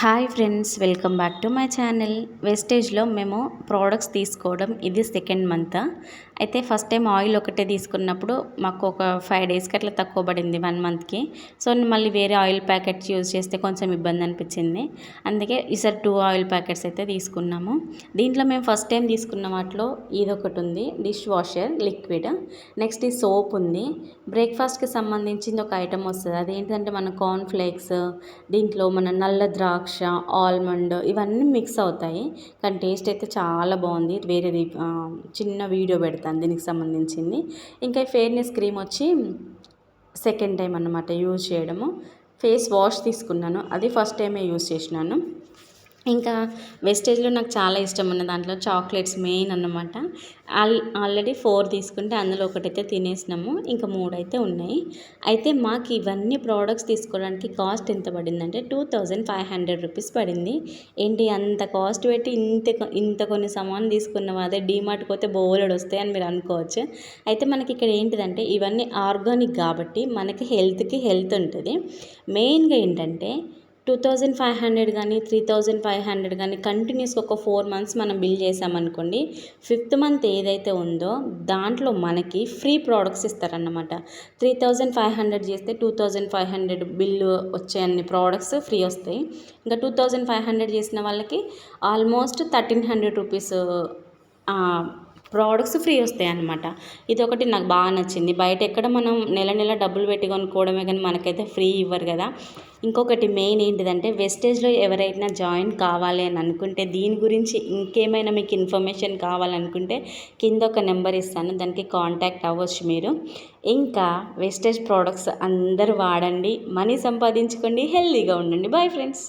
Hi friends welcome back to my channel. వెస్టేజ్లో మేము products తీసుకోవడం ఇది సెకండ్ మంత్. అయితే ఫస్ట్ టైం ఆయిల్ ఒకటే తీసుకున్నప్పుడు మాకు ఒక ఫైవ్ డేస్కి అట్లా తక్కువ పడింది వన్ మంత్కి. సో మళ్ళీ వేరే ఆయిల్ ప్యాకెట్స్ యూజ్ చేస్తే కొంచెం ఇబ్బంది అనిపించింది. అందుకే ఈసారి టూ ఆయిల్ ప్యాకెట్స్ అయితే తీసుకున్నాము. దీంట్లో మేము ఫస్ట్ టైం తీసుకున్న వాటిలో ఇది ఒకటి ఉంది డిష్ వాషర్ లిక్విడ్. నెక్స్ట్ ఈ సోప్ ఉంది. బ్రేక్ఫాస్ట్కి సంబంధించింది ఒక ఐటమ్ వస్తుంది. అదేంటంటే మన కార్న్ ఫ్లేక్స్ దీంట్లో మన నల్ల ద్రాక్ష ద్రాక్ష ఆల్మండ్ ఇవన్నీ మిక్స్ అవుతాయి. కానీ టేస్ట్ అయితే చాలా బాగుంది. వేరేది చిన్న వీడియో పెడతాను దీనికి సంబంధించింది. ఇంకా ఫెయిర్నెస్ క్రీమ్ వచ్చి సెకండ్ టైం అన్నమాట యూజ్ చేయడము. ఫేస్ వాష్ తీసుకున్నాను. అది ఫస్ట్ టైమే యూజ్ చేసినాను. ఇంకా వెస్టేజ్లో నాకు చాలా ఇష్టం ఉన్న దాంట్లో చాక్లెట్స్ మెయిన్ అన్నమాట. ఆల్ ఆల్రెడీ ఫోర్ తీసుకుంటే అందులో ఒకటైతే తినేసినాము ఇంకా మూడు అయితే ఉన్నాయి. అయితే మాకు ఇవన్నీ ప్రోడక్ట్స్ తీసుకోవడానికి కాస్ట్ ఎంత పడిందంటే two thousand five hundred rupees పడింది. ఏంటి అంత కాస్ట్ పెట్టి ఇంత ఇంత కొన్ని సామాన్ తీసుకున్నాం అదే డీమార్ట్కి పోతే బోలెడు వస్తాయి అని మీరు అనుకోవచ్చు. అయితే మనకి ఇక్కడ ఏంటిదంటే ఇవన్నీ ఆర్గానిక్ కాబట్టి మనకి హెల్త్కి హెల్త్ ఉంటుంది. మెయిన్గా ఏంటంటే టూ థౌజండ్ ఫైవ్ హండ్రెడ్ కానీ త్రీ థౌజండ్ ఫైవ్ హండ్రెడ్ కానీ కంటిన్యూస్గా ఒక ఫోర్ మంత్స్ మనం బిల్ చేసామనుకోండి ఫిఫ్త్ మంత్ ఏదైతే ఉందో దాంట్లో మనకి ఫ్రీ ప్రోడక్ట్స్ ఇస్తారన్నమాట. త్రీ థౌజండ్ ఫైవ్ హండ్రెడ్ చేస్తే two thousand five hundred bill వచ్చే అన్ని ప్రోడక్ట్స్ ఫ్రీ వస్తాయి. ఇంకా టూ థౌజండ్ ఫైవ్ హండ్రెడ్ చేసిన వాళ్ళకి almost thirteen hundred rupees products free వస్తాయి అనమాట ఇది ఒకటి నాకు బాగా నచ్చింది. బయట ఎక్కడ మనం నెల నెల డబ్బులు పెట్టి కొనుక్కోవడమే కానీ మనకైతే ఫ్రీ ఇవ్వరు కదా. ఇంకొకటి మెయిన్ ఏంటిదంటే వెస్టేజ్లో ఎవరైనా జాయిన్ కావాలి అని అనుకుంటే దీని గురించి ఇంకేమైనా మీకు ఇన్ఫర్మేషన్ కావాలనుకుంటే కింద ఒక నెంబర్ ఇస్తాను. దానికి కాంటాక్ట్ అవ్వచ్చు మీరు. ఇంకా వెస్టేజ్ ప్రోడక్ట్స్ అందరూ వాడండి. మనీ సంపాదించుకోండి. హెల్తీగా ఉండండి. Bye friends.